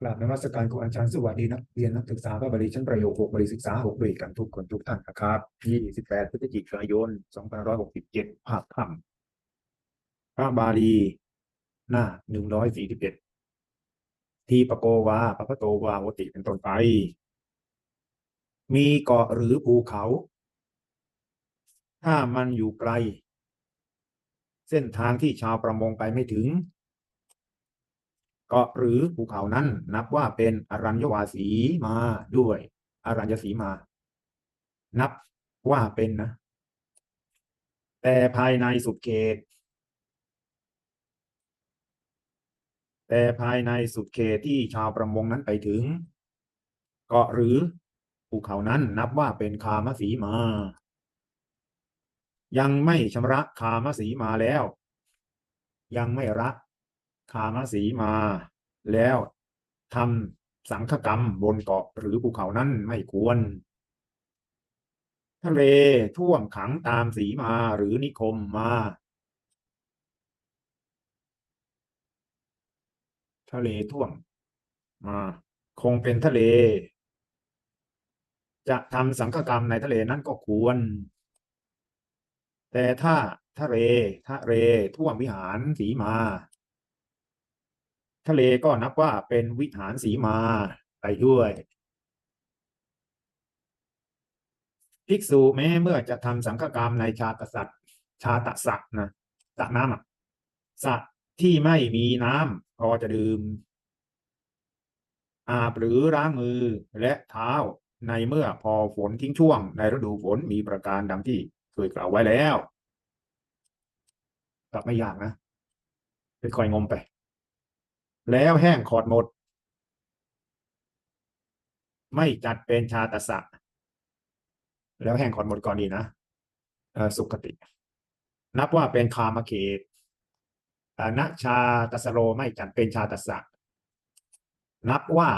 กราบนมัสการครูอาจารย์สวัสดีนักเรียนนักศึกษาพระบริชั้นประโยคหกบริศึกษาหกด้วยกันทุกคนทุกท่านนะครับ28พฤศจิกายน2567ภาคค่ำพระบาลี หน้า141ทีปโกวาปะพะโตวาวติเป็นต้นไป มีเกาะหรือภูเขา ถ้ามันอยู่ไกล เส้นทางที่ชาวประมงไปไม่ถึง เกาะหรือภูเขานั้น นับว่าเป็นอรัญญวาสีมาด้วยอรัญญสีมา นับว่าเป็นนะ แต่ภายในสุดเขต แต่ภายในสุดเขตที่ชาวประมงนั้นไปถึง เกาะหรือภูเขานั้นนับว่าเป็นคามสีมา ยังไม่ชำระคามสีมาแล้ว ยังไม่ระ คามสีมา แล้วทำสังฆกรรมบนเกาะหรือภูเขานั้นไม่ควร ทะเลท่วมขังตามสีมาหรือนิคมมา ทะเลท่วมมา คงเป็นทะเล จะทำสังฆกรรมในทะเลนั้นก็ควร แต่ถ้าทะเลทะเลท่วมวิหารสีมา ทะเลก็นับว่าเป็นวิหารสีมาไปด้วยภิกษุแม้เมื่อจะทำสังฆกรรมในชาตสัตว์ชาตสัตว์นะสระน้ำอะสระที่ไม่มีน้ำพอจะดื่มอาบหรือล้างมือและเท้าในเมื่อพอฝนทิ้งช่วง ในฤดูฝนมีประการดังที่เคยกล่าวไว้แล้วกลับไม่ยากนะไปคอยงมไป แล้วแห้งขอดหมด ไม่จัดเป็นชาตสะ แล้วแห้งขอดหมดก่อนดีนะสุขติ นับว่าเป็นคามเขตอ่าณชาตสโรไม่จัดเป็นชาตสะ นับว่า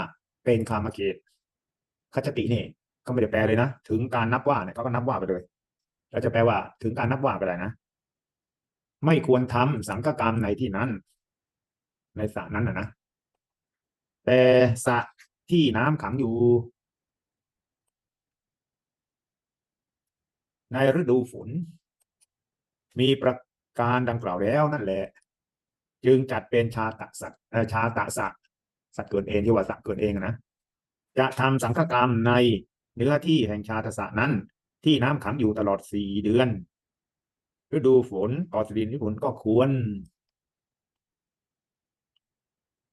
เป็นคามเขตคจตินี่ก็ไม่ได้แปลเลยนะ ถึงการนับว่าเนี่ยเขาก็นับว่าไปเลยแล้วจะแปลว่าถึงการนับว่าไปเลยนะ ไม่ควรทำสังฆกรรมในที่นั้น ในสระนั้นนะนะแต่สระที่น้ำขังอยู่ ในฤดูฝน มีประการดังกล่าวแล้วนั่นแหละ จึงจัดเป็นชาตะสัตชาตะสัตสัตว์เกิดเองที่ว่าสัตว์เกิดเองนะจะทำสังฆกรรมในเนื้อที่แห่งชาตสะนั้น ที่น้ำขังอยู่ตลอดสี่เดือนฤดูฝนต่อสิรินฝนก็ควร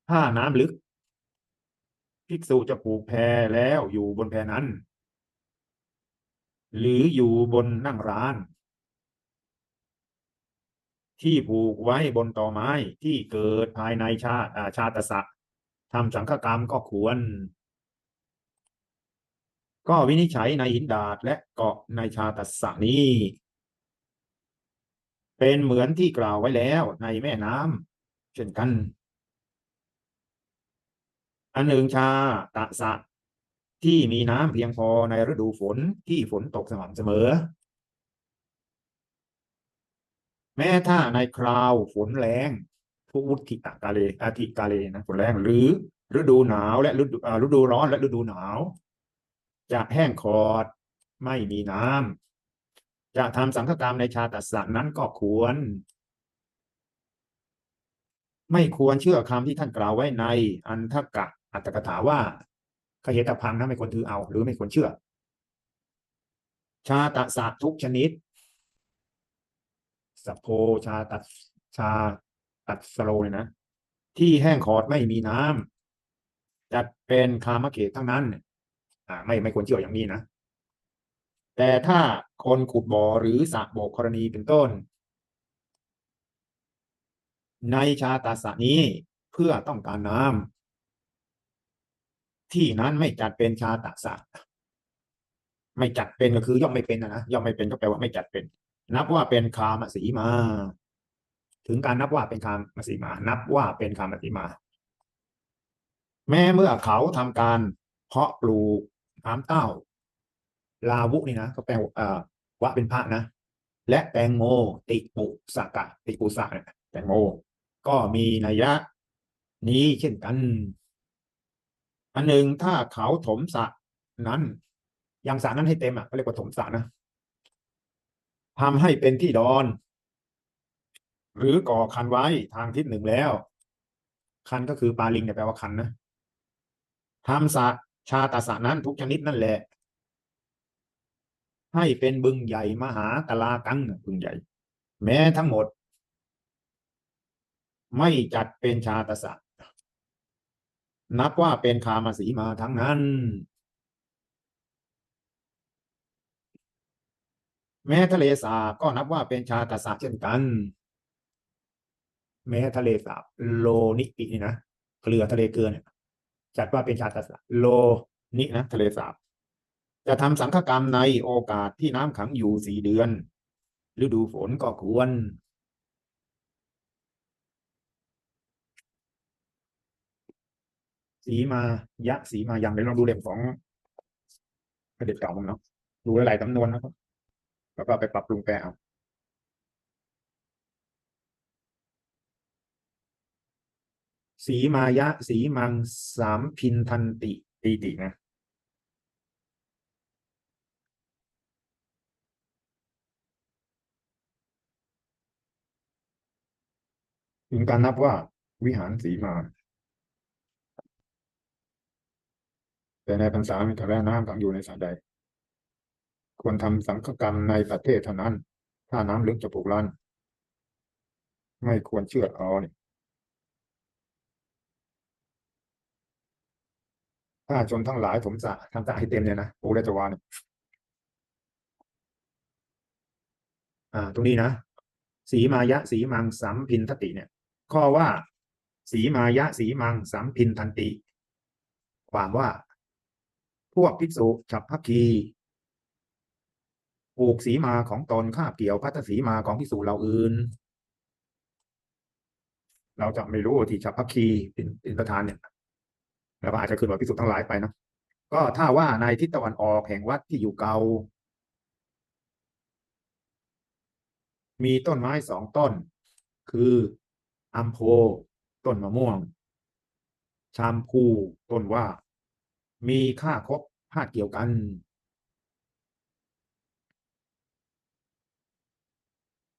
ถ้าน้ำลึก ภิกษุจะผูกแพแล้วอยู่บนแพนั้น หรืออยู่บนนั่งร้าน ที่ผูกไว้บนตอไม้ที่เกิดภายในชาอ่าชาติสะทำสังฆกรรมก็ควร ก็วินิจฉัยในหินดาดและเกาะในชาติสะนี้ เป็นเหมือนที่กล่าวไว้แล้วในแม่น้ำเช่นกัน อันหนึ่งชาตะสะ ที่มีน้ำเพียงพอในฤดูฝนที่ฝนตกสม่ำเสมอ แม้ถ้าในคราวฝนแรงทุวุติตะกาเลอาทิกาเลนะฝนแรงหรือฤดูหนาวและฤดูฤดูร้อนและฤดูหนาว จะแห้งขอดไม่มีน้ำจะทำสังฆกรรมในชาตสะนั้นก็ควร ไม่ควรเชื่อคำที่ท่านกล่าวไว้ในอันทกะ อัตถกถาว่าขเหตพังนะไม่ควรถือเอา หรือไม่ควรเชื่อ ชาตสะทุกชนิดสัพโพชาตัดชาตัดสโลเนี่ยนะ ที่แห้งขอดไม่มีน้ำจัดเป็นคามเขตทั้งนั้น อ่า ไม่ไม่ควรเชื่ออย่างนี้นะ แต่ถ้าคนขุดบ่อหรือสระโบกกรณีเป็นต้น ในชาตาสะนี้เพื่อต้องการน้ำ ที่นั้นไม่จัดเป็นชาตาสะไม่จัดเป็นก็คือย่อมไม่เป็นนะนะย่อมไม่เป็นก็แปลว่าไม่จัดเป็น นับว่าเป็นคามสีมา ถึงการนับว่าเป็นคามสีมา นับว่าเป็นคามสีมา แม้เมื่อเขาทำการเพาะปลูกน้ำเต้า ลาวุนี่นะก็แปลว่าเอ่อวะเป็นพระนะและแตงโมติปุสกะติปุสะแตงโม ก็มีนัยยะ นี้เช่นกัน อันหนึ่งถ้าเขาถมสระนั้นยังสระนั้นให้เต็มอะเขาเรียกว่าถมสระนะทำให้เป็นที่ดอน หรือก่อคันไว้ทางทิศหนึ่งแล้ว คันก็คือปลาลิงเนี่ยแปลว่าคันนะทำสระชาตสระนั้นทุกชนิดนั่นแหละ ให้เป็นบึงใหญ่มหากลากังบึงใหญ่ แม้ทั้งหมด ไม่จัดเป็นชาตสระ นับว่าเป็นคามาสีมาทั้งนั้น แม้ทะเลสาบก็นับว่าเป็นชาตสระเช่นกัน แม้ทะเลสาบโลนิปินี่นะเกลือทะเลเกลือเนี่ยจัดว่าเป็นชาตสระโลนินะทะเลสาบจะทำสังฆกรรมในโอกาสที่น้ำขังอยู่สี่เดือนฤดูฝนก็ควร สีมายะสีมายังเดี๋ยวลองดูเล่มของพระเด็จเก่ามั้งเนาะดูหลายๆจำนวนนะครับแล้วก็ไปปรับปรุงแปลเอาสีมายะ สีมังสามพินทันติตีตินะถึงการนับว่าวิหารสีมา แต่ในพรรษามีแต่แร่น้ำขังอยู่ในสระใด ควรทำสังฆกรรมในประเทศเท่านั้น ถ้าน้ำลึกจะปลุกลั่น ไม่ควรเชื่อเอาเนี่ยถ้าชนทั้งหลายถมสะทำสะให้เต็มเนี่ยนะโอเลจวาเนี่ยอ่า ตรงนี้นะสีมายะสีมังสัมพินทติเนี่ย ข้อว่า สีมายะสีมังสัมพินทันติ ความว่า พวกภิกษุฉับพักคีปลูกสีมาของตนคาบเกี่ยวพัทสีมาของภิกษุเราอื่น เราจะไม่รู้ที่ฉับพักคีเป็นเป็นประธานเนี่ยแล้วก็อาจจะขึ้นว่าภิกษุทั้งหลายไปนะก็ถ้าว่าในทิศตะวันออกแห่งวัดที่อยู่เก่ามีต้นไม้สองต้น คืออัมโพต้นมะม่วง ชามพูต้นว่า มีค่าคบ พาดเกี่ยวกัน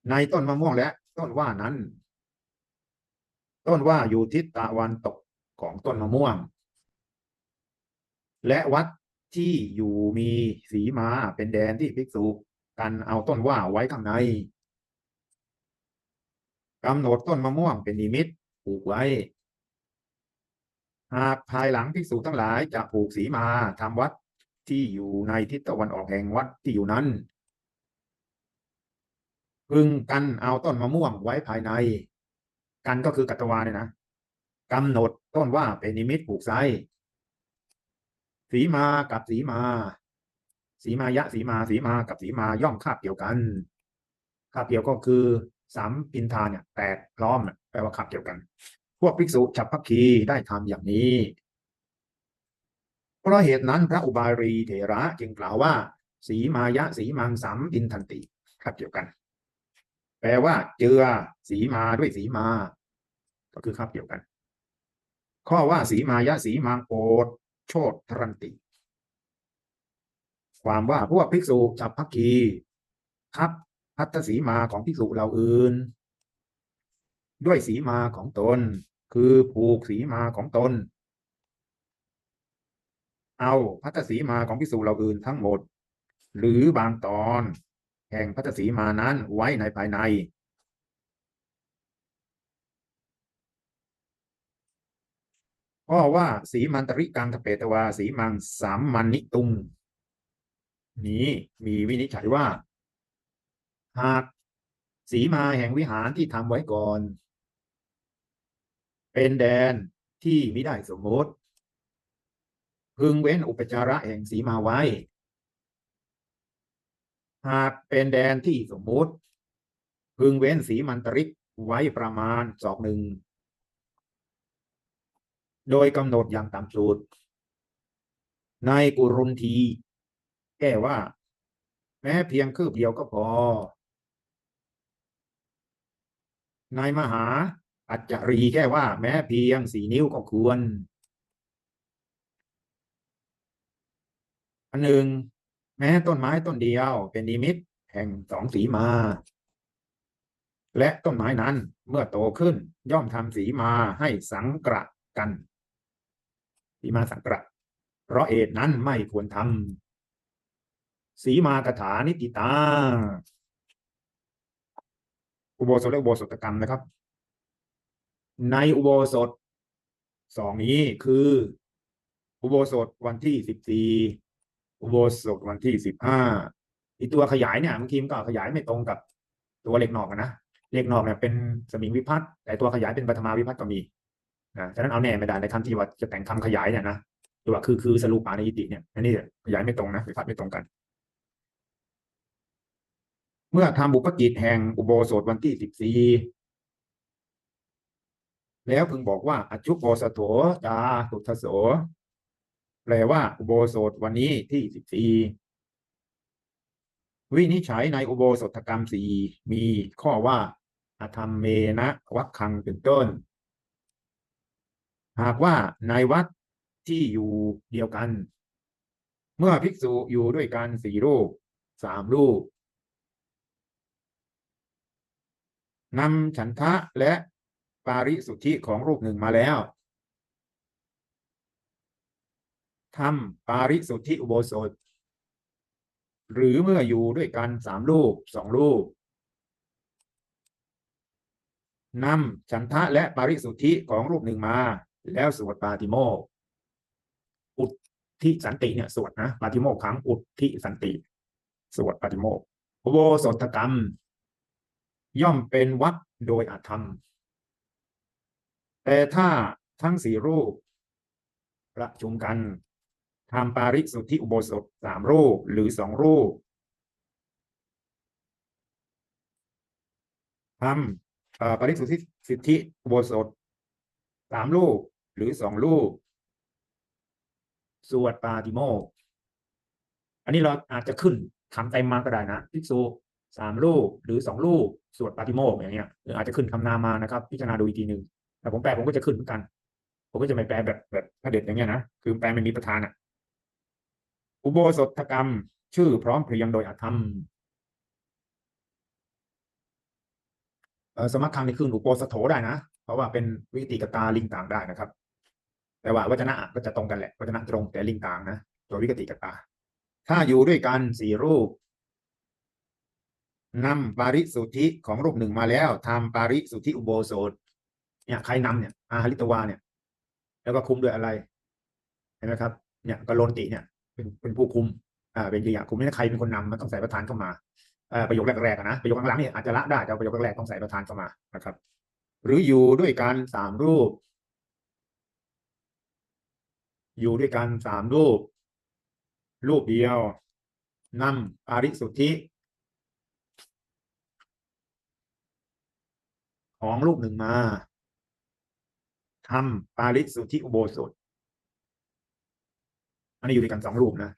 ในต้นมะม่วงและ ต้นว่านั้น ต้นว่าอยู่ทิศตะวันตกของต้นมะม่วง และวัดที่อยู่มีสีมาเป็นแดนที่ภิกษุกันเอาต้นว่าไว้ข้างในกำหนดต้นมะม่วงเป็นนิมิตปลูกไว้ หากภายหลังภิกษุทั้งหลายจะปลูกสีมาทำวัด ที่อยู่ในทิศตะวันออกแห่งวัดที่อยู่นั้น พึงกันเอาต้นมะม่วงไว้ภายใน กันก็คือกัตวาเนี่ยนะกำหนดต้นว่าเป็นนิมิตปลูกไซสีมากับสีมา สีมายะสีมาสีมากับสีมาย่อมคาบเกี่ยวกันคาบเกี่ยวก็คือสามพินทาเนี่ยแตกพร้อมแปลว่าคาบเกี่ยวกัน พวกภิกษุฉับพักคีได้ทำอย่างนี้ เพราะเหตุนั้นพระอุบารีเถระจึงกล่าวว่า สีมายะสีมังสามพินทันติคาบเกี่ยวกัน แปลว่า เจือสีมาด้วยสีมา ก็คือคาบเกี่ยวกัน ข้อว่าสีมายะสีมังโอดโชตทรันติ ความว่าพวกภิกษุจับพักคีครับพัทธสีมาของภิกษุเราอื่น ด้วยสีมาของตน คือผูกสีมาของตน เอาพัทธสีมาของภิกษุเราอื่นทั้งหมด หรือบางตอนแห่งพัทธสีมานั้นไว้ในภายใน ก็ว่าสีมันตริกังทเปตวาสีมังสามมันนิตุง นี้มีวินิจฉัยว่า หากสีมาแห่งวิหารที่ทำไว้ก่อน เป็นแดนที่มิได้สมมติ พึงเว้นอุปจาระแห่งสีมาไว้ หากเป็นแดนที่สมมุติ พึงเว้นสีมันตริกไว้ประมาณศอกหนึ่ง โดยกำหนดอย่างต่ำสุด ในกุรุนที แก้ว่า แม้เพียงคืบเดียวก็พอ ในมหาอัจจรีแก้ว่า แม้เพียงสีนิ้วก็ควร อันหนึ่งแม้ต้นไม้ต้นเดียวเป็นนิมิตแห่งสองสีมา และต้นไม้นั้นเมื่อโตขึ้นย่อมทำสีมาให้สังกระกันสีมาสังกระ เพราะเอตนั้นไม่ควรทำสีมากถานิติตา อุโบสถและอุโบสถกรรมนะครับ ในอุโบสถสองนี้คือ อุโบสถวันที่สิบสี่ อุโบสถวันที่สิบห้าอีตัวขยายเนี่ยบางทีมันก็ขยายไม่ตรงกับตัวเล็กนอกนะเล็กนอกเนี่ยเป็นสมิงวิพัฒน์แต่ตัวขยายเป็นปัทมาวิพัฒน์ก็มีนะฉะนั้นเอาแน่ไม่ได้ในคำที่ว่าจะแต่งคำขยายเนี่ยนะตัวคือคือสรุปปานิติเนี่ยอันนี้ขยายไม่ตรงนะวิพัฒน์ไม่ตรงกัน เมื่อทำบุพกิจแห่งอุโบสถวันที่สิบสี่แล้วพึงบอกว่าอชุโบสโถจาตุทโส แปลว่าอุโบสถวันนี้ที่สิบสี่วินิจฉัยในอุโบสถกรรมสี่มีข้อว่าอธรรมเมนะวัคคังเป็นต้น หากว่าในวัดที่อยู่เดียวกัน เมื่อภิกษุอยู่ด้วยกันสี่รูปสามรูปนำฉันทะและปาริสุทธิของรูปหนึ่งมาแล้ว ทำปาริสุทธิอุโบสถ หรือเมื่ออยู่ด้วยกันสามรูปสองรูปนำฉันทะและปาริสุทธิของรูปหนึ่งมา แล้วสวดปาติโมกอุทธิสันติเนี่ยสวดนะปาติโมกข์ครั้งอุทธิสันติ สวดปาติโมกอุโบสถกรรม ย่อมเป็นวัดโดยอาธรรม แต่ถ้าทั้งสี่รูปประชุมกัน ทำปาริสุทธิอุโบสถสามรูปหรือสองรูปทำปาริสุทธิสิทธิอุโบสถสามรูปหรือสองรูป สวดปาติโมกอันนี้เราอาจจะขึ้นคำเต็มมาก็ได้นะภิกษุสามรูปหรือสองรูปสวดปาติโมกอย่างเงี้ยหรืออาจจะขึ้นคำนามานะครับ พิจารณาดูอีกทีหนึ่งแต่ผมแปลผมก็จะขึ้นเหมือนกัน ผมก็จะไม่แปลแบบแบบพระเด็ดอย่างเงี้ยนะคือแปลไม่มีประธานอะ อุโบสถกรรม ชื่อพร้อมเพรียงโดยอธรรมสมัครคังนี่ขึ้นอุโบสถโถได้นะ เพราะว่าเป็นวิติกตาลิงต่างได้นะครับ แต่ว่าวัจนะก็จะตรงกันแหละวัจนะตรงแต่ลิงต่างนะตัววิกติกตา ถ้าอยู่ด้วยกันสี่รูปนำปาริสุทธิของรูปหนึ่งมาแล้วทำปาริสุทธิอุโบสถเนี่ยใครนำเนี่ยอาหาริตวาเนี่ย แล้วก็คุมด้วยอะไรเห็นไหมครับ เนี่ยกโลนติเนี่ย เป็นเป็นผู้คุมอ่าเป็นอย่างคุมนี่ใครเป็นคนนำมันต้องใส่ประธานเข้ามาอ่าประโยคแรกๆนะประโยคหลังๆนี่อาจจะละได้แต่ประโยคแรกๆต้องใส่ประธานเข้ามานะครับ หรืออยู่ด้วยกันสามรูป อยู่ด้วยกันสามรูป รูปเดียวนำปาริสุทธิ ของรูปหนึ่งมาทำปาริสุทธิอุโบสถ อันนี้อยู่ด้วยกันสองรูปนะ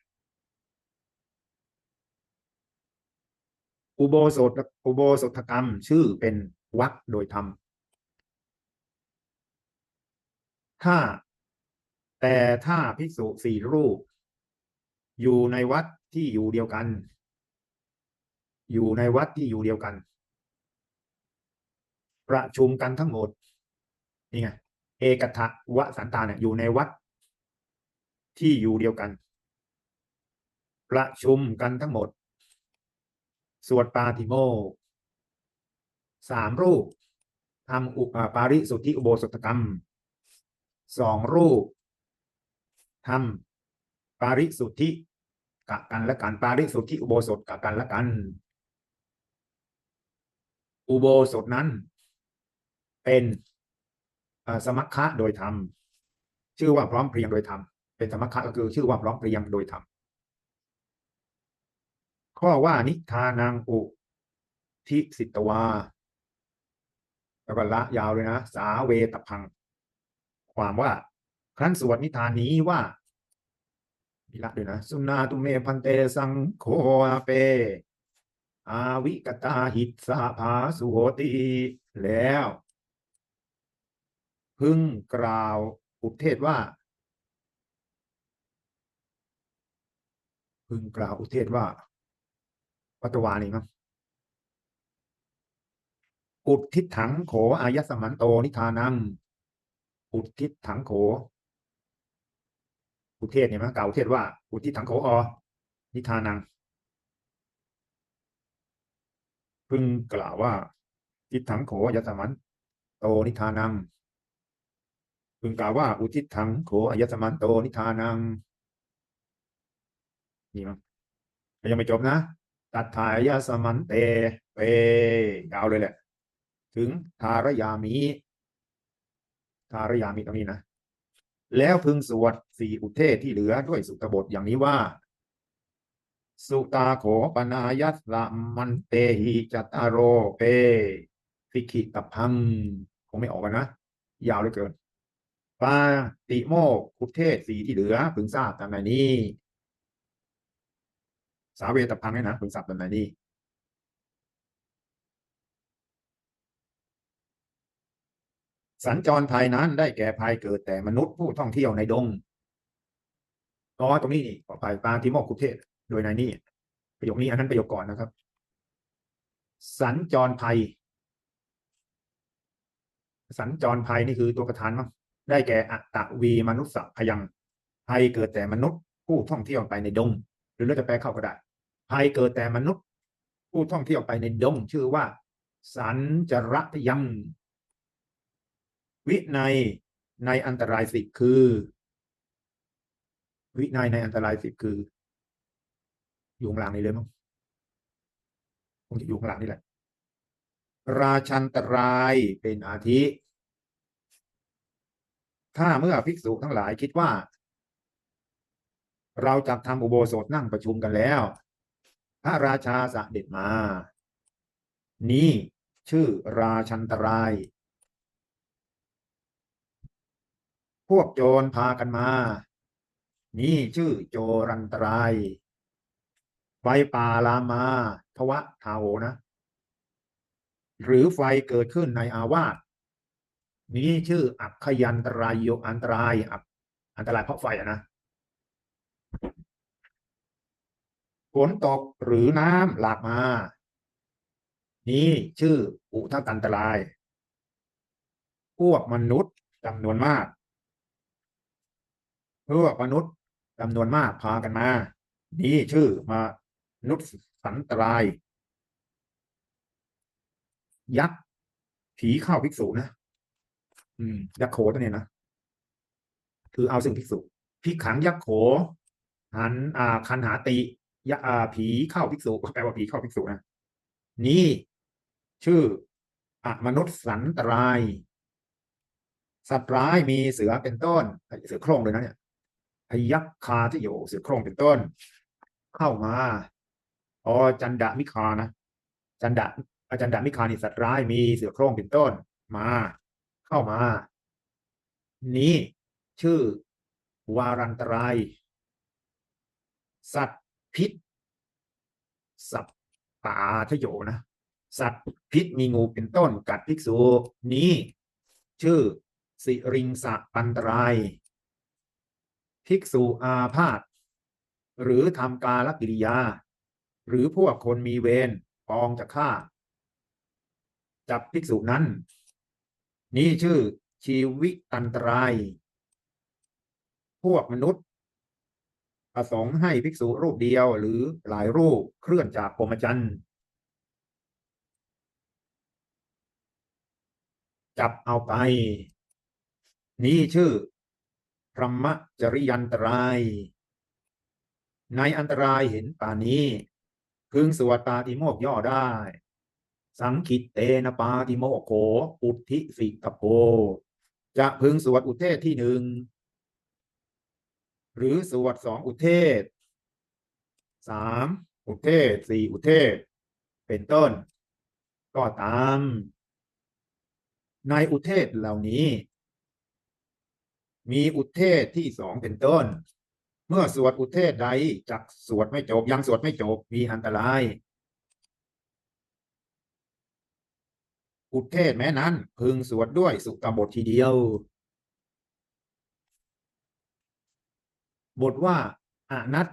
อุโบสถอุโบสถกรรมชื่อเป็นวัดโดยธรรม ถ้าแต่ถ้าภิกษุสี่รูป อยู่ในวัดที่อยู่เดียวกัน อยู่ในวัดที่อยู่เดียวกัน ประชุมกันทั้งหมดนี่ไงเอกทะวสันตาเนี่ยอยู่ในวัด ที่อยู่เดียวกัน ประชุมกันทั้งหมด สวดปาติโมสามรูปทำอุปาริสุทธิอุโบสถกรรมสองรูปทำปาริสุทธิกะกันและกันปาริสุทธิอุโบสถกะกันและกัน อุโบสถนั้น เป็นสมัคคะโดยธรรม ชื่อว่าพร้อมเพรียงโดยธรรม เป็นสมัคคะก็คือชื่อว่าพร้อมเพรียงโดยธรรมข้อว่านิทานังอุทิสิตวาแล้วก็ละยาวเลยนะ สาเวตพัง ความว่าครั้นสวดนิทานนี้ว่ามีละด้วยนะ สุนาตุเมพันเตสังโฆเป อาวิกตาหิตสาภาสุโหติแล้ว พึงกล่าวอุเทศว่า พึงกล่าวอุเทศว่าวัตวานี่มั้งอุทิศถังโขอายสมันโตนิทานัง อุทิศถังโข อุเทศเนี่ยมั้งกล่าวอุเทศว่า อุทิศถังโขอ นิทานัง พึงกล่าวว่า ทิศถังโขอายสมันโตนิทานัง พึงกล่าวว่า อุทิศถังโขอายสมันโตนิทานัง นี่มั้งยังไม่จบนะ ตัดทายาสมันเตเปยาวเลยแหละ ถึงทารยามิทารยามิตรงนี้นะ แล้วพึงสวดสี่อุเทศที่เหลือด้วยสุตบทอย่างนี้ว่า สุตาโขปนายัสละมันเตหิจัตตารโรเปสิกิตพังคงไม่ออกกันนะ ยาวเหลือเกินปาติโมกอุเทศสีที่เหลือพึงทราบตามในนี้ สาเวตพังเนี่ยนะพึงทราบตามในนี้สัญจรภายนั้นได้แก่ภายเกิดแต่มนุษย์ผู้ท่องเที่ยวในดงอ๋อตรงนี้นี่ขอภายปาติโมกุเทศ โดยในนี้ประโยคนี้อันนั้นประโยคก่อนนะครับ สัญจรภัย สัญจรภัยนี่คือตัวประธานมั้งได้แก่อัตตวีมนุษย์พยังภัยเกิดแต่มนุษย์ผู้ท่องเที่ยวไปในดง หรือเราจะแปลเข้าก็ได้ ภัยเกิดแต่มนุษย์ผู้ท่องเที่ยวไปในดงชื่อว่า สัญจระยัง วินัยในอันตรายสิบคือ วินัยในอันตรายสิบคือ อยู่ข้างหลังนี้เลยมั้งคงจะอยู่ข้างหลังนี่แหละ ราชันตรายเป็นอาทิ ถ้าเมื่อภิกษุทั้งหลายคิดว่า เราจะทำอุโบสถนั่งประชุมกันแล้ว พระราชาสเด็จมา นี่ชื่อราชันตราย พวกโจรพากันมา นี่ชื่อโจรันตรายไฟป่าลามมาทวะทาโหนะ หรือไฟเกิดขึ้นในอาวาสนี้ชื่ออักขยันตรายโยอันตรายอักอันตรายเพราะไฟอะนะ ฝนตกหรือน้ำหลากมา นี่ชื่ออุทกันตราย พวกมนุษย์จำนวนมาก พวกมนุษย์จำนวนมากพากันมา นี่ชื่อมานุษย์สันตราย ยักษ์ผีเข้าภิกษุนะ อืม ยักษ์โขตัวนี้นะ คือเอาซึ่งภิกษุ พิกขังยักษ์โขหันอาคันหาติ ยะอาผีเข้าภิกษุแปลว่าผีเข้าภิกษุนะนี่ชื่ออมนุษย์สันตราย สัตว์ร้ายมีเสือเป็นต้นเสือโคร่งเลยนะเนี่ยพยัคคาที่อยู่เสือโคร่งเป็นต้น เข้ามาอ๋อจันดามิคานะจันดาอาจันดามิคานี่สัตว์ร้ายมีเสือโคร่งเป็นต้นมา เข้ามา นี้ชื่อวารันตราย สัตว์ พิษ สัตว์ป่าทโยนะ สัตว์พิษมีงูเป็นต้นกัดภิกษุนี้ ชื่อ สิริงสะปันตราย ภิกษุอาพาธหรือทำกาลกิริยา หรือพวกคนมีเวรปองจะฆ่า จับภิกษุนั้น นี่ชื่อชีวิตันตราย พวกมนุษย์ ประสงค์ให้ภิกษุรูปเดียวหรือหลายรูปเคลื่อนจากพรหมจรรย์จับเอาไป นี่ชื่อพรหมจริยันตราย ในอันตรายเห็นป่านี้พึงสวดปาติโมกย่อได้ สังคิตเตนะปาติโมกข์โข อุทธิสิกโพจะพึงสวดอุเทศที่หนึ่ง หรือสวดสองอุเทศสามอุเทศสี่อุเทศ เป็นต้น ก็ตาม ในอุเทศเหล่านี้ มีอุเทศที่สองเป็นต้น เมื่อสวดอุเทศใดจักสวดไม่จบยังสวดไม่จบมีอันตราย อุเทศแม้นั้นพึงสวดด้วยสุตบททีเดียว บทว่าอนัต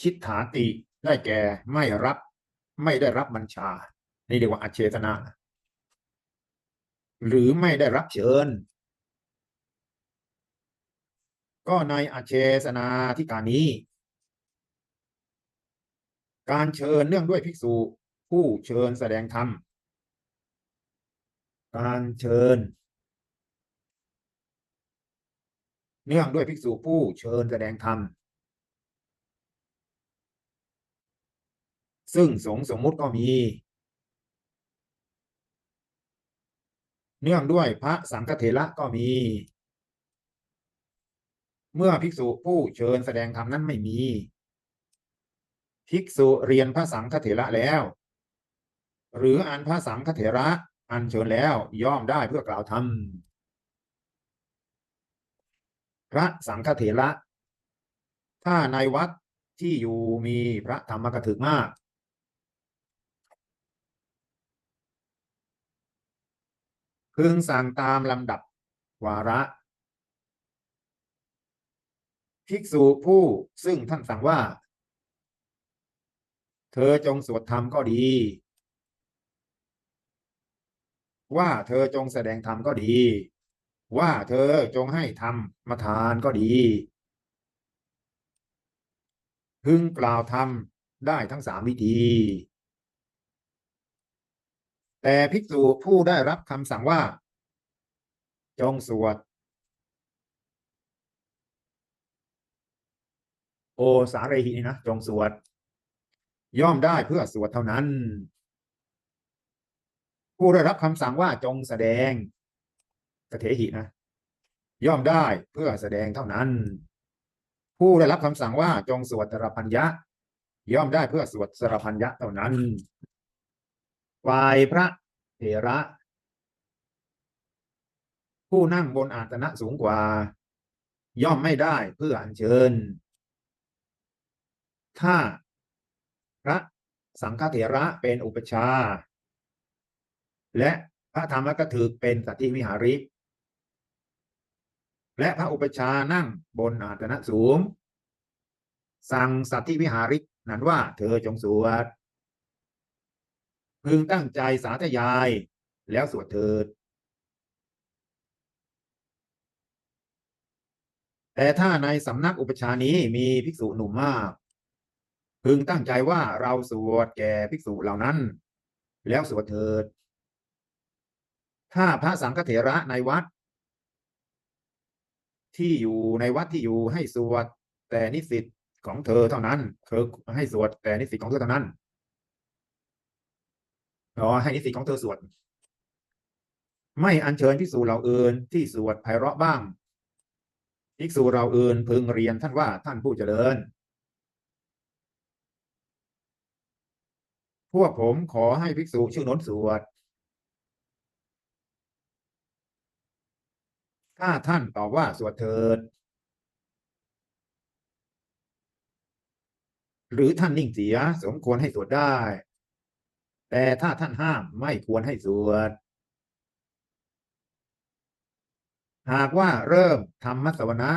ชิดฐาติได้แก่ไม่รับไม่ได้รับบัญชา นี่เรียกว่าอาเชตนะหรือไม่ได้รับเชิญ ก็ในอาเชสนาที่การนี้ การเชิญเนื่องด้วยภิกษุผู้เชิญแสดงธรรม การเชิญ เนื่องด้วยภิกษุผู้เชิญแสดงธรรมซึ่งสงสมมุติก็มี เนื่องด้วยพระสังฆเถระก็มี เมื่อภิกษุผู้เชิญแสดงธรรมนั้นไม่มี ภิกษุเรียนพระสังฆเถระแล้ว หรืออ่านพระสังฆเถระอันเชิญแล้วย่อมได้เพื่อกล่าวธรรม พระสังฆเถระ ถ้าในวัดที่อยู่มีพระธรรมกถึกมาก พึงสั่งตามลำดับวาระ ภิกษุผู้ซึ่งท่านสั่งว่า เธอจงสวดธรรมก็ดี ว่าเธอจงแสดงธรรมก็ดี ว่าเธอจงให้ธรรมาทานก็ดี พึงกล่าวธรรมได้ทั้งสามวิธี แต่ภิกษุผู้ได้รับคำสั่งว่า จงสวด โอสาเรหินี่นะ จงสวด ย่อมได้เพื่อสวดเท่านั้น ผู้ได้รับคำสั่งว่าจงแสดง กเถหินะ ย่อมได้เพื่อแสดงเท่านั้น ผู้ได้รับคำสั่งว่าจงสวดสรพัญญะ ย่อมได้เพื่อสวดสรพัญญะเท่านั้นฝ่ายพระเถระ ผู้นั่งบนอาสนะสูงกว่า ย่อมไม่ได้เพื่ออัญเชิญ ถ้าพระสังฆเถระเป็นอุปชา และพระธรรมกถึกเป็นสัตธิวิหาริก และพระอุปชานั่งบนอาสนะสูง สั่งสัตธิวิหาริกนั้นว่าเธอจงสวดพึงตั้งใจสาธยาย แล้วสวดเถิด แต่ถ้าในสำนักอุปชานี้มีภิกษุหนุ่มมาก พึงตั้งใจว่าเราสวดแก่ภิกษุเหล่านั้น แล้วสวดเถิด ถ้าพระสังฆเถระในวัด ที่อยู่ในวัดที่อยู่ให้สวดแต่นิสิตของเธอเท่านั้น เธอให้สวดแต่นิสิตของเธอเท่านั้นรอให้นิสิตของเธอสวด ไม่อัญเชิญภิกษุเหล่าอื่นที่สวดไพเราะบ้างภิกษุเราอื่นพึงเรียนท่านว่าท่านผู้เจริญ พวกผมขอให้ภิกษุชื่อน้นสวด ถ้าท่านตอบว่าสวดเถิด หรือท่านนิ่งเสีย สมควรให้สวดได้ แต่ถ้าท่านห้ามไม่ควรให้สวด หากว่าเริ่มทำมัสวนะ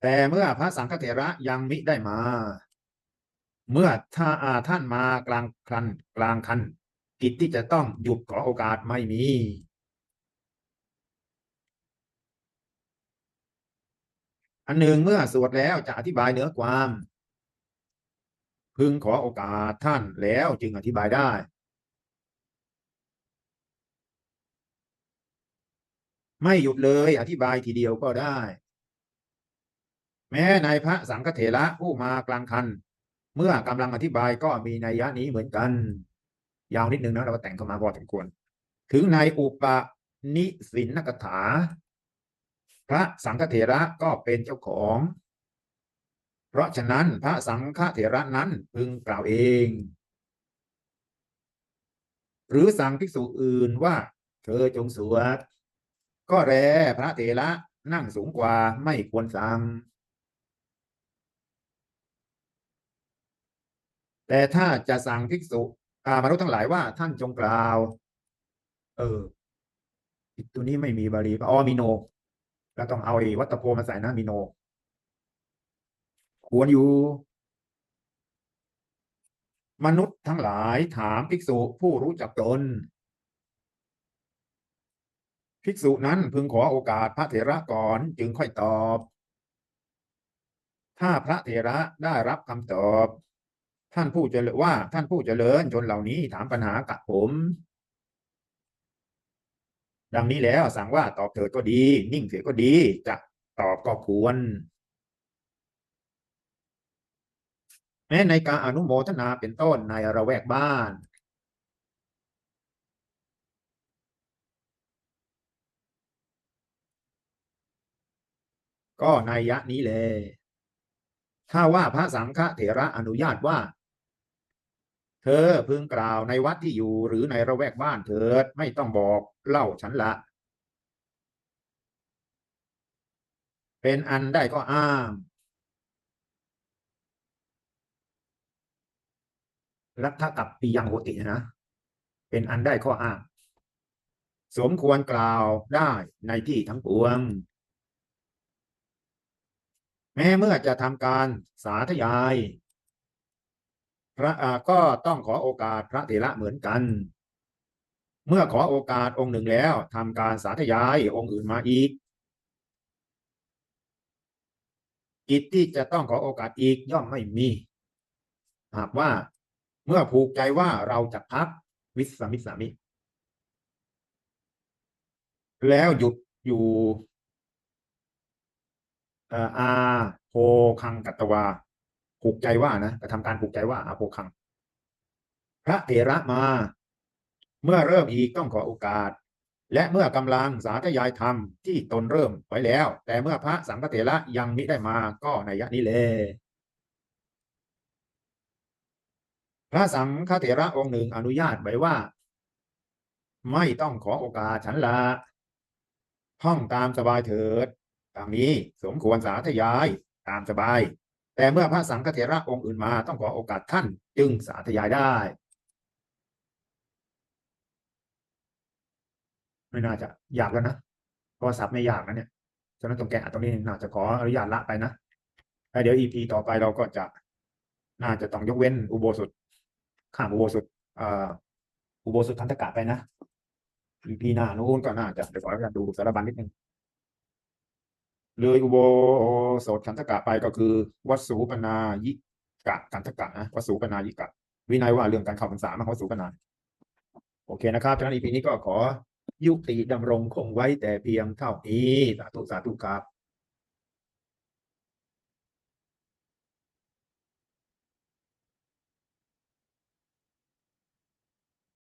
แต่เมื่อพระสังฆเถระยังมิได้มา เมื่อถ้าอาท่านมากลางคันกลางคัน กิจที่จะต้องหยุดขอโอกาสไม่มี อันหนึ่งเมื่อสวดแล้วจะอธิบายเนื้อความ พึงขอโอกาสท่านแล้วจึงอธิบายได้ไม่หยุดเลยอธิบายทีเดียวก็ได้ แม้ในพระสังฆเถระผู้มากลางคัน เมื่อกำลังอธิบายก็มีนัยยะนี้เหมือนกัน ยาวนิดนึงนะเราก็แต่งเข้ามาพอสมควร ถึงในอุปนิสินนกถา พระสังฆเถระก็เป็นเจ้าของ เพราะฉะนั้นพระสังฆเถระนั้นพึงกล่าวเอง หรือสั่งภิกษุอื่นว่า เธอจงสวดก็แรพระเถระนั่งสูงกว่าไม่ควรสั่งแต่ถ้าจะสั่งภิกษุ อามนุษย์ทั้งหลายว่าท่านจงกล่าว เออตัวนี้ไม่มีบาลีอ๋อมีโนเราต้องเอาไอ้วัตโพมาใส่นะมีโน ควรอยู่ มนุษย์ทั้งหลายถามภิกษุผู้รู้จักตนภิกษุนั้นพึงขอโอกาสพระเถระก่อนจึงค่อยตอบ ถ้าพระเถระได้รับคำตอบ ท่านผู้เจริญว่า ท่านผู้เจริญชนเหล่านี้ถามปัญหากับผม ดังนี้แล้วสั่งว่าตอบเถิดก็ดี นิ่งเสียก็ดี จะตอบก็ควร แม้ในการอนุโมทนาเป็นต้นในระแวกบ้าน ก็ในยยะนี้เลยถ้าว่าพระสังฆเถระอนุญาตว่า เธอพึงกล่าวในวัดที่อยู่หรือในระแวกบ้านเถิดไม่ต้องบอกเล่าฉันละ เป็นอันได้ก็อ้างรัฐกับปียังโหตินะ เป็นอันได้ข้ออ้าง สมควรกล่าวได้ในที่ทั้งปวง แม้เมื่อจะทำการสาธยาย พระอ่าก็ต้องขอโอกาสพระเถระเหมือนกัน เมื่อขอโอกาสองค์หนึ่งแล้วทำการสาธยายองค์อื่นมาอีกกิจที่จะต้องขอโอกาสอีกย่อมไม่มี หากว่าเมื่อผูกใจว่าเราจะพักวิสามิสามิ แล้วหยุดอยู่เอ่ออาโพคังกัตตวา ผูกใจว่านะแต่ทำการผูกใจว่าอาโพคัง พระเถระมา เมื่อเริ่มอีกต้องขอโอกาส และเมื่อกำลังสาธยายธรรมที่ตนเริ่มไว้แล้ว แต่เมื่อพระสังฆเถระยังมิได้มาก็ในยะนี้เลยพระสังฆเถระองค์หนึ่งอนุญาตไว้ว่า ไม่ต้องขอโอกาสฉันละห้องตามสบายเถิด ตามนี้สมควรสาธยายตามสบาย แต่เมื่อพระสังฆเถระองค์อื่นมาต้องขอโอกาสท่านจึงสาธยายได้ ไม่น่าจะยากแล้วนะเพราะว่าศัพท์ไม่ยากนะเนี่ยฉะนั้นตรงแกะตรงนี้น่าจะขออนุญาตละไปนะแล้วเดี๋ยวอีพีต่อไปเราก็จะน่าจะต้องยกเว้นอุโบสถข้ามอุโบสถอ่ออุโบสถคันธกะไปนะอีพีหน้านู้นก็น่าจะเดี๋ยวขออนุญาตดูสารบัญนิดนึง เลยอุโบสถขันธกะไปก็คือ วัสสุปนายิกะขันธกะนะวัสสุปนายิกะ วินัยว่าเรื่องการเข้าพรรษามาวัสสุปนา โอเคนะครับฉะนั้นอีพีนี้ก็ขอยุติดำรงคงไว้แต่เพียงเท่านี้สาธุสาธุครับ